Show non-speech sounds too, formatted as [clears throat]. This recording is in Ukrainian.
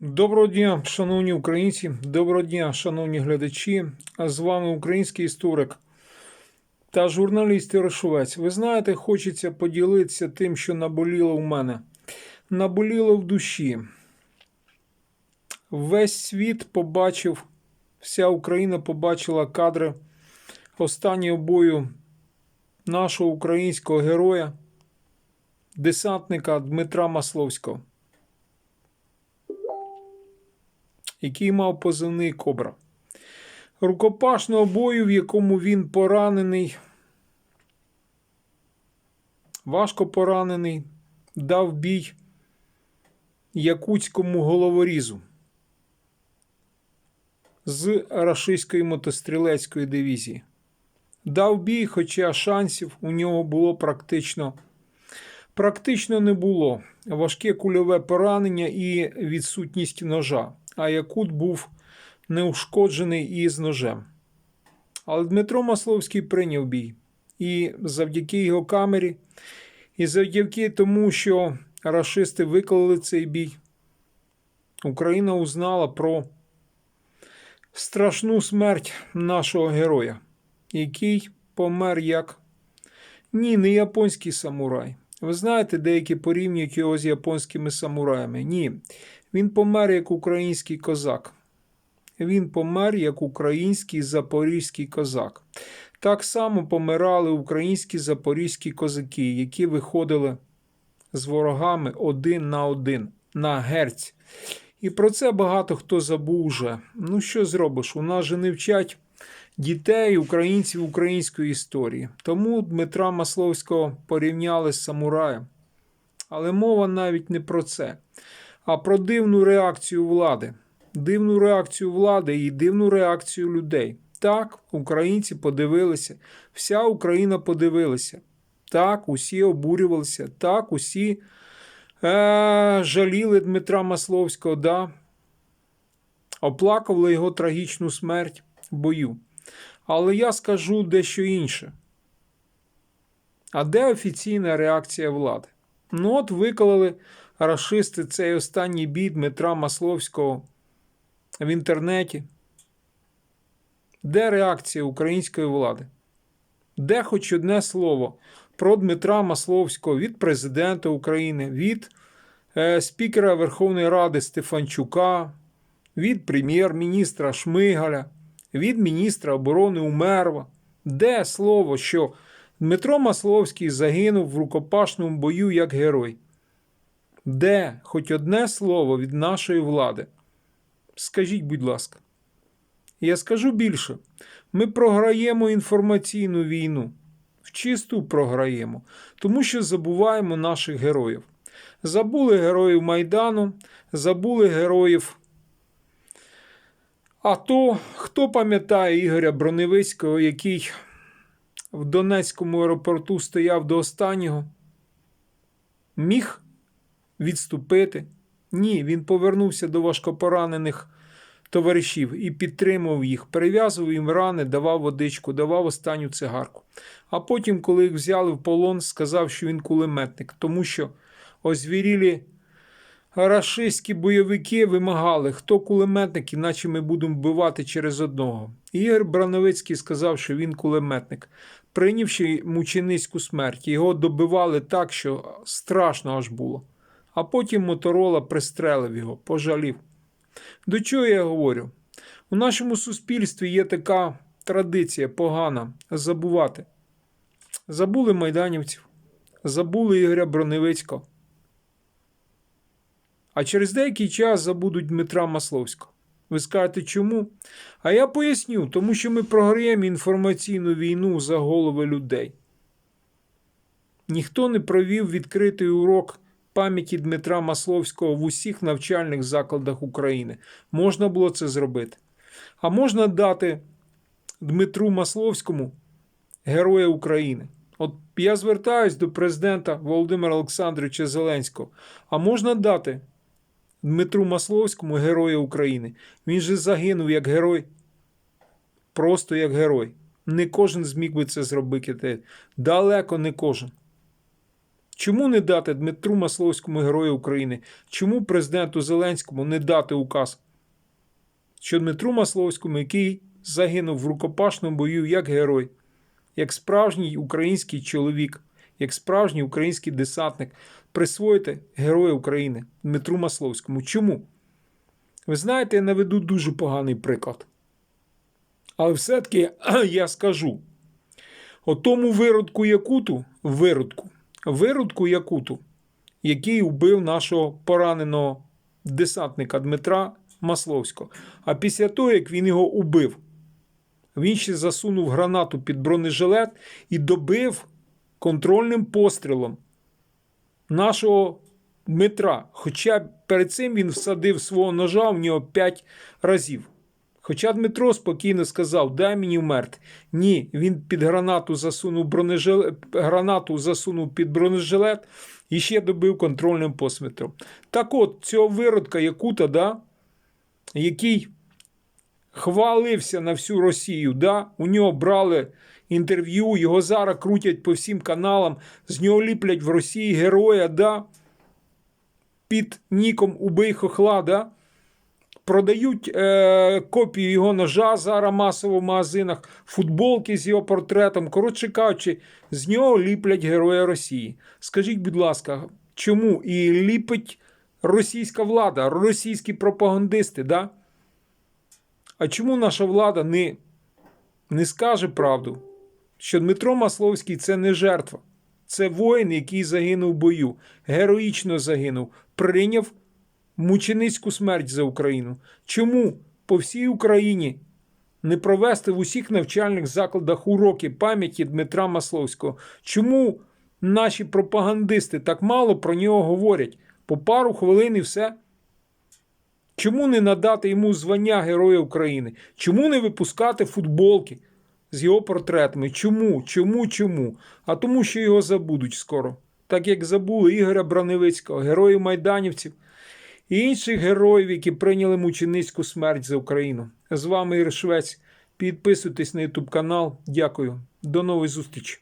Доброго дня, шановні українці, доброго дня, шановні глядачі. А З вами український історик та журналіст Ярошовець. Ви знаєте, хочеться поділитися тим, що наболіло у мене. Наболіло в душі. Весь світ побачив, вся Україна побачила кадри останнього бою нашого українського героя, десантника Дмитра Масловського. Який мав позивний Кобра. Рукопашного бою, в якому він поранений, важко поранений, дав бій якутському головорізу з рашистської мотострілецької дивізії. Дав бій, хоча шансів у нього було практично, практично не було. Важке кульове поранення і відсутність ножа а Якут був неушкоджений і з ножем. Але Дмитро Масловський прийняв бій. І завдяки його камері, і завдяки тому, що рашисти виклали цей бій, Україна узнала про страшну смерть нашого героя, який помер як ні, не японський самурай. Ви знаєте, деякі порівнюють його з японськими самураями. Ні. Він помер як український козак. Він помер як український запорізький козак. Так само помирали українські запорізькі козаки, які виходили з ворогами один на один, на герць. І про це багато хто забув уже. Ну, що зробиш? У нас же не вчать дітей, українців української історії. Тому Дмитра Масловського порівняли з самураєм. Але мова навіть не про це а про дивну реакцію влади. Дивну реакцію влади і дивну реакцію людей. Так, українці подивилися, вся Україна подивилася. Так, усі обурювалися, так, усі е, жаліли Дмитра Масловського, да, оплакували його трагічну смерть в бою. Але я скажу дещо інше. А де офіційна реакція влади? Ну, от виклали рашисти цей останній бій Дмитра Масловського в інтернеті? Де реакція української влади? Де хоч одне слово про Дмитра Масловського від президента України, від е, спікера Верховної Ради Стефанчука, від прем'єр-міністра Шмигаля, від міністра оборони Умерва? Де слово, що Дмитро Масловський загинув в рукопашному бою як герой? Де хоч одне слово від нашої влади? Скажіть, будь ласка. Я скажу більше: ми програємо інформаційну війну, в чисту програємо, тому що забуваємо наших героїв. Забули героїв Майдану, забули героїв. АТО, хто пам'ятає Ігоря Броневицького, який в Донецькому аеропорту стояв до останнього, міг відступити. Ні, він повернувся до важкопоранених товаришів і підтримував їх, перев'язував їм рани, давав водичку, давав останню цигарку. А потім, коли їх взяли в полон, сказав, що він кулеметник, тому що озвірілі рашистські бойовики вимагали, хто кулеметник, іначе ми будемо вбивати через одного. Ігор Брановицький сказав, що він кулеметник, прийнявши мученицьку смерть. Його добивали так, що страшно аж було а потім Моторола пристрелив його, пожалів. До чого я говорю? У нашому суспільстві є така традиція погана забувати. Забули майданівців, забули Ігоря Броневицького. А через деякий час забудуть Дмитра Масловського. Ви скажете чому? А я поясню, тому що ми програємо інформаційну війну за голови людей. Ніхто не провів відкритий урок пам'яті Дмитра Масловського в усіх навчальних закладах України. Можна було це зробити. А можна дати Дмитру Масловському Героя України. От я звертаюсь до президента Володимира Олександровича Зеленського. А можна дати Дмитру Масловському Героя України. Він же загинув як герой. Просто як герой. Не кожен зміг би це зробити. Далеко не кожен. Чому не дати Дмитру Масловському Герою України? Чому президенту Зеленському не дати указ? Що Дмитру Масловському, який загинув в рукопашному бою як герой, як справжній український чоловік, як справжній український десантник, присвоїти Героя України Дмитру Масловському. Чому? Ви знаєте, я наведу дуже поганий приклад. Але все-таки [clears throat] я скажу: отому виродку Якуту, виродку, виродку Якуту, який вбив нашого пораненого десантника Дмитра Масловського. А після того, як він його убив, він ще засунув гранату під бронежилет і добив контрольним пострілом нашого Дмитра. Хоча перед цим він всадив свого ножа в нього 5 разів. Хоча Дмитро спокійно сказав: дай мені вмерти. Ні, він під гранату засунув бронежилет, гранату засунув під бронежилет і ще добив контрольним посвітром. Так от, цього виродка Якута, да, який хвалився на всю Росію, да, у нього брали інтерв'ю, його зараз крутять по всім каналам, з нього ліплять в Росії героя, да, під ніком Убий Хохла, да, продають е, копію його ножа зараз масово в магазинах, футболки з його портретом. Коротше кажучи, з нього ліплять героя Росії. Скажіть, будь ласка, чому і ліпить російська влада, російські пропагандисти, да? А чому наша влада не, не скаже правду, що Дмитро Масловський це не жертва, це воїн, який загинув в бою, героїчно загинув, прийняв мученицьку смерть за Україну. Чому по всій Україні не провести в усіх навчальних закладах уроки пам'яті Дмитра Масловського? Чому наші пропагандисти так мало про нього говорять? По пару хвилин і все. Чому не надати йому звання Героя України? Чому не випускати футболки з його портретами? Чому? Чому? Чому? А тому, що його забудуть скоро. Так як забули Ігоря Браневицького, героїв майданівців і інших героїв, які прийняли мученицьку смерть за Україну. З вами Ір Швець. Підписуйтесь на YouTube канал. Дякую. До нової зустрічі.